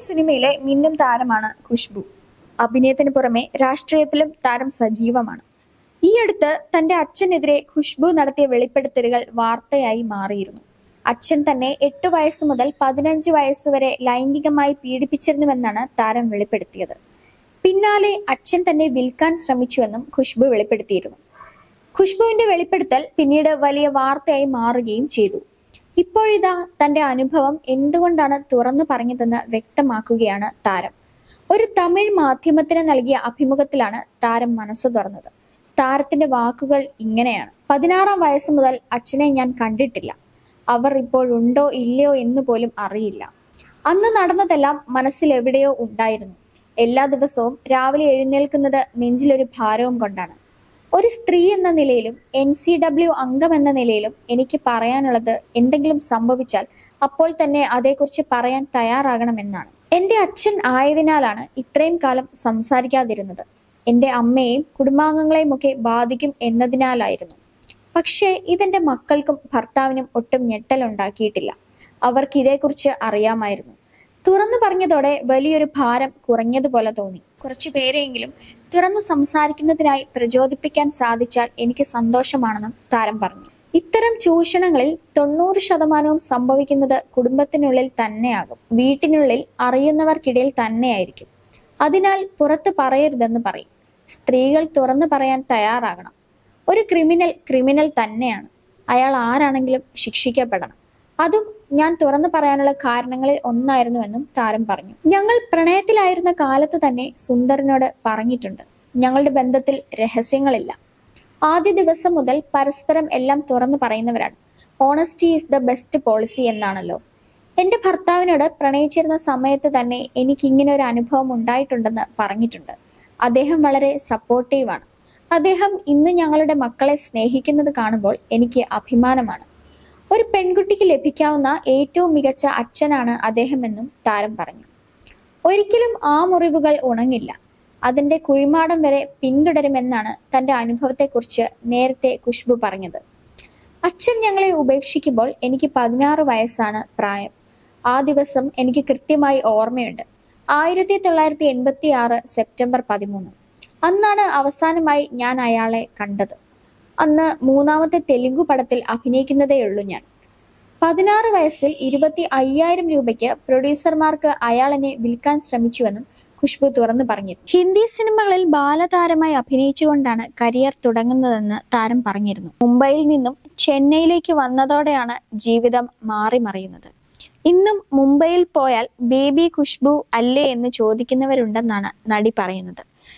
സിനിമയിലെ മിന്നും താരമാണ് ഖുഷ്ബു അഭിനയത്തിന് പുറമെ രാഷ്ട്രീയത്തിലും താരം സജീവമാണ്. ഈ അടുത്ത് തന്റെ അച്ഛനെതിരെ ഖുഷ്ബു നടത്തിയ വെളിപ്പെടുത്തലുകൾ വാർത്തയായി മാറിയിരുന്നു. അച്ഛൻ തന്നെ എട്ട് വയസ്സ് മുതൽ പതിനഞ്ച് വയസ്സ് വരെ ലൈംഗികമായി പീഡിപ്പിച്ചിരുന്നുവെന്നാണ് താരം വെളിപ്പെടുത്തിയത്. പിന്നാലെ അച്ഛൻ തന്നെ വിൽക്കാൻ ശ്രമിച്ചുവെന്നും ഖുഷ്ബു വെളിപ്പെടുത്തിയിരുന്നു. ഖുഷ്ബുവിന്റെ വെളിപ്പെടുത്തൽ പിന്നീട് വലിയ വാർത്തയായി മാറുകയും ചെയ്തു. ഇപ്പോഴിതാ തന്റെ അനുഭവം എന്തുകൊണ്ടാണ് തുറന്നു പറഞ്ഞതെന്ന് വ്യക്തമാക്കുകയാണ് താരം. ഒരു തമിഴ് മാധ്യമത്തിന് നൽകിയ അഭിമുഖത്തിലാണ് താരം മനസ്സ് തുറന്നത്. താരത്തിന്റെ വാക്കുകൾ ഇങ്ങനെയാണ്. പതിനാറാം വയസ്സ് മുതൽ അച്ഛനെ ഞാൻ കണ്ടിട്ടില്ല. അവർ ഇപ്പോഴുണ്ടോ ഇല്ലയോ എന്ന് പോലും അറിയില്ല. അന്ന് നടന്നതെല്ലാം മനസ്സിൽ എവിടെയോ ഉണ്ടായിരുന്നു. എല്ലാ ദിവസവും രാവിലെ എഴുന്നേൽക്കുന്നത് നെഞ്ചിലൊരു ഭാരവും കൊണ്ടാണ്. ഒരു സ്ത്രീ എന്ന നിലയിലും എൻ സി ഡബ്ല്യു അംഗം എന്ന നിലയിലും എനിക്ക് പറയാനുള്ളത് എന്തെങ്കിലും സംഭവിച്ചാൽ അപ്പോൾ തന്നെ അതേക്കുറിച്ച് പറയാൻ തയ്യാറാകണമെന്നാണ്. എന്റെ അച്ഛൻ ആയതിനാലാണ് ഇത്രയും കാലം സംസാരിക്കാതിരുന്നത്. എന്റെ അമ്മയെയും കുടുംബാംഗങ്ങളെയും ഒക്കെ ബാധിക്കും എന്നതിനാലായിരുന്നു. പക്ഷേ ഇതെന്റെ മക്കൾക്കും ഭർത്താവിനും ഒട്ടും ഞെട്ടലുണ്ടാക്കിയിട്ടില്ല അവർക്ക് ഇതേക്കുറിച്ച് അറിയാമായിരുന്നു. തുറന്നു പറഞ്ഞതോടെ വലിയൊരു ഭാരം കുറഞ്ഞതുപോലെ തോന്നി. കുറച്ചു പേരെയെങ്കിലും തുറന്നു സംസാരിക്കുന്നതിനായി പ്രചോദിപ്പിക്കാൻ സാധിച്ചാൽ എനിക്ക് സന്തോഷമാണെന്നും താരം പറഞ്ഞു. ഇത്തരം ചൂഷണങ്ങളിൽ തൊണ്ണൂറ് ശതമാനവും സംഭവിക്കുന്നത് കുടുംബത്തിനുള്ളിൽ തന്നെയാകും. വീട്ടിനുള്ളിൽ അറിയുന്നവർക്കിടയിൽ തന്നെയായിരിക്കും. അതിനാൽ പുറത്ത് പറയരുതെന്ന് പറയും. സ്ത്രീകൾ തുറന്നു പറയാൻ തയ്യാറാകണം. ഒരു ക്രിമിനൽ ക്രിമിനൽ തന്നെയാണ്. അയാൾ ആരാണെങ്കിലും ശിക്ഷിക്കപ്പെടണം. അതും ഞാൻ തുറന്നു പറയാനുള്ള കാരണങ്ങളിൽ ഒന്നായിരുന്നുവെന്നും താരം പറഞ്ഞു. ഞങ്ങൾ പ്രണയത്തിലായിരുന്ന കാലത്ത് തന്നെ സുന്ദറിനോട് പറഞ്ഞിട്ടുണ്ട്. ഞങ്ങളുടെ ബന്ധത്തിൽ രഹസ്യങ്ങളില്ല. ആദ്യ ദിവസം മുതൽ പരസ്പരം എല്ലാം തുറന്നു പറയുന്നവരാണ്. Honesty is the best policy എന്നാണല്ലോ. എന്റെ ഭർത്താവിനോട് പ്രണയിച്ചിരുന്ന സമയത്ത് തന്നെ എനിക്ക് ഇങ്ങനെ ഒരു അനുഭവം ഉണ്ടായിട്ടുണ്ടെന്ന് പറഞ്ഞിട്ടുണ്ട്. അദ്ദേഹം വളരെ സപ്പോർട്ടീവാണ് അദ്ദേഹം ഇന്ന് ഞങ്ങളുടെ മക്കളെ സ്നേഹിക്കുന്നത് കാണുമ്പോൾ എനിക്ക് അഭിമാനമാണ്. ഒരു പെൺകുട്ടിക്ക് ലഭിക്കാവുന്ന ഏറ്റവും മികച്ച അച്ഛനാണ് അദ്ദേഹമെന്നും താരം പറഞ്ഞു. ഒരിക്കലും ആ മുറിവുകൾ ഉണങ്ങില്ല. അതിന്റെ കുഴിമാടം വരെ പിന്തുടരുമെന്നാണ് തന്റെ അനുഭവത്തെക്കുറിച്ച് നേരത്തെ ഖുഷ്ബു പറഞ്ഞത്. അച്ഛൻ ഞങ്ങളെ ഉപേക്ഷിക്കുമ്പോൾ എനിക്ക് പതിനാറ് വയസ്സാണ് പ്രായം. ആ ദിവസം എനിക്ക് കൃത്യമായി ഓർമ്മയുണ്ട്. ആയിരത്തി തൊള്ളായിരത്തി എൺപത്തി ആറ് സെപ്റ്റംബർ പതിമൂന്ന്. അന്നാണ് അവസാനമായി ഞാൻ അയാളെ കണ്ടത്. അന്ന് മൂന്നാമത്തെ തെലുങ്ക് പടത്തിൽ അഭിനയിക്കുന്നതേയുള്ളൂ ഞാൻ. പതിനാറ് വയസ്സിൽ ഇരുപത്തി അയ്യായിരം രൂപയ്ക്ക് പ്രൊഡ്യൂസർമാർക്ക് അയാൾ എന്നെ വിൽക്കാൻ ശ്രമിച്ചുവെന്നും ഖുഷ്ബു തുറന്നു പറഞ്ഞു ഹിന്ദി സിനിമകളിൽ ബാലതാരമായി അഭിനയിച്ചുകൊണ്ടാണ് കരിയർ തുടങ്ങുന്നതെന്ന് താരം പറഞ്ഞിരുന്നു. മുംബൈയിൽ നിന്നും ചെന്നൈയിലേക്ക് വന്നതോടെയാണ് ജീവിതം മാറി മറിയുന്നത് ഇന്നും മുംബൈയിൽ പോയാൽ ബേബി ഖുഷ്ബു അല്ലേ എന്ന് ചോദിക്കുന്നവരുണ്ടെന്നാണ് നടി പറയുന്നത്.